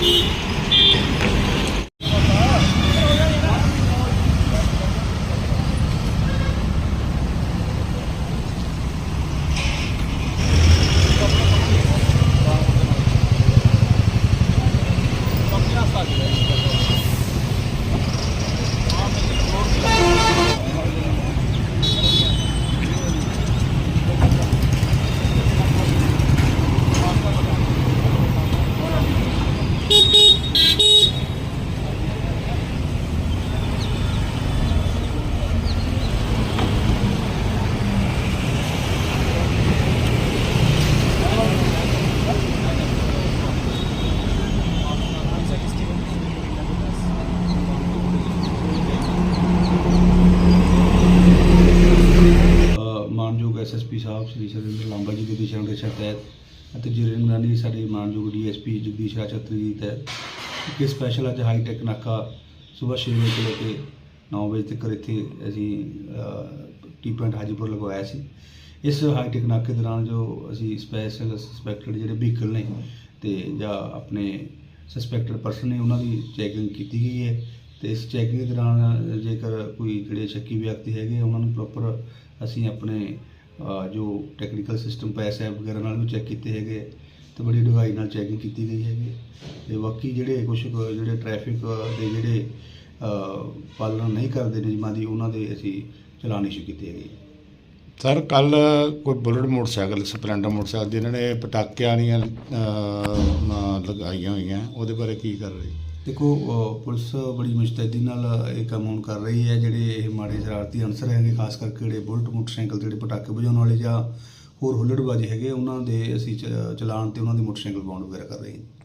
Peace. ਮਾਨਯੋਗ SSP ਸਾਹਿਬ ਸ੍ਰੀ ਸ਼ਰਿੰਦਰ ਲਾਂਬਾ ਜੀ ਦੇ ਦਿਸ਼ਾ ਨਿਰਦੇਸ਼ਾਂ ਤਹਿਤ ਅਤੇ ਜਿਹੜੀ ਨਿਗਰਾਨੀ ਸਾਡੇ ਮਾਨਯੋਗ ਡੀਐਸਪੀ ਜਗਦੀਸ਼ ਰਾਜਚਤਰੀ ਜੀ ਤਹਿਤ ਇੱਕ ਸਪੈਸ਼ਲ ਅੱਜ ਹਾਈ ਟੈਕ ਨਾਕਾ ਸਵੇਰ 6 ਵਜੇ ਤੋਂ ਲੈ ਕੇ 9 ਵਜੇ ਤੱਕ ਇੱਥੇ ਅਸੀਂ ਟੀ ਪੁਆਇੰਟ ਹਾਜੀਪੁਰ ਲਗਵਾਇਆ ਸੀ। ਇਸ ਹਾਈ ਟੈਕ ਨਾਕੇ ਦੌਰਾਨ ਜੋ ਅਸੀਂ ਸਪੈਸ਼ਲ ਸਸਪੈਕਟਡ ਜਿਹੜੇ ਵਹੀਕਲ ਨੇ ਤੇ ਜਾਂ ਆਪਣੇ ਸਸਪੈਕਟਡ ਪਰਸਨ ਨੇ ਉਹਨਾਂ ਦੀ ਚੈਕਿੰਗ ਕੀਤੀ ਗਈ ਹੈ ਤੇ ਇਸ ਚੈਕਿੰਗ ਦੌਰਾਨ ਜੇਕਰ ਕੋਈ ਜਿਹੜੇ ਸ਼ੱਕੀ ਵਿਅਕਤੀ ਹੈਗੇ ਉਹਨਾਂ ਨੂੰ ਪ੍ਰੋਪਰ ਅਸੀਂ ਆਪਣੇ ਜੋ ਟੈਕਨੀਕਲ ਸਿਸਟਮ ਪੈਸ ਐਪ ਵਗੈਰਾ ਨਾਲ ਵੀ ਚੈੱਕ ਕੀਤੇ ਹੈਗੇ ਆ ਤੇ ਬੜੀ ਡੂੰਘਾਈ ਨਾਲ ਚੈਕਿੰਗ ਕੀਤੀ ਗਈ ਹੈਗੀ ਹੈ। ਤੇ ਬਾਕੀ ਜਿਹੜੇ ਕੁਝ ਜਿਹੜੇ ਟ੍ਰੈਫਿਕ ਦੇ ਜਿਹੜੇ ਅ, ਪਾਲਣਾ ਨਹੀਂ ਕਰਦੇ ਨਿਯਮਾਂ ਦੀ ਉਹਨਾਂ ਦੇ ਅਸੀਂ ਚਲਾਨ ਇਸ਼ੂ ਕੀਤੇ ਹੈਗੇ ਸਰ ਕੱਲ ਕੋਈ ਬੁਲਟ ਮੋਟਰਸਾਈਕਲ ਸਪਲੈਂਡਰ ਮੋਟਰਸਾਈਕਲ ਜਿਨ੍ਹਾਂ ਨੇ ਪਟਾਕਿਆਂ ਦੀਆਂ ਲਗਾਈਆਂ ਹੋਈਆਂ ਉਹਦੇ ਬਾਰੇ ਕੀ ਕਰ ਰਹੇ ਦੇਖੋ ਪੁਲਿਸ ਬੜੀ ਮੁਸਤੈਦੀ ਨਾਲ ਇਹ ਕੰਮ ਹੁਣ ਕਰ ਰਹੀ ਹੈ, ਜਿਹੜੇ ਇਹ ਮਾੜੇ ਸ਼ਰਾਰਤੀ ਅਨਸਰ ਹੈਗੇ, ਖਾਸ ਕਰਕੇ ਜਿਹੜੇ ਬੁਲਟ ਮੋਟਰਸਾਈਕਲ ਜਿਹੜੇ ਪਟਾਕੇ ਵਜਾਉਣ ਵਾਲੇ ਜਾਂ ਹੋਰ ਹੁੱਲੜਬਾਜ਼ੀ ਹੈਗੇ, ਉਹਨਾਂ ਦੇ ਅਸੀਂ ਚ- ਚਲਾਨ ਤੇ ਉਹਨਾਂ ਦੀ ਮੋਟਰਸਾਈਕਲ ਬਾਉਂਡ ਵਗੈਰਾ ਕਰ ਰਹੇ ਹਾਂ।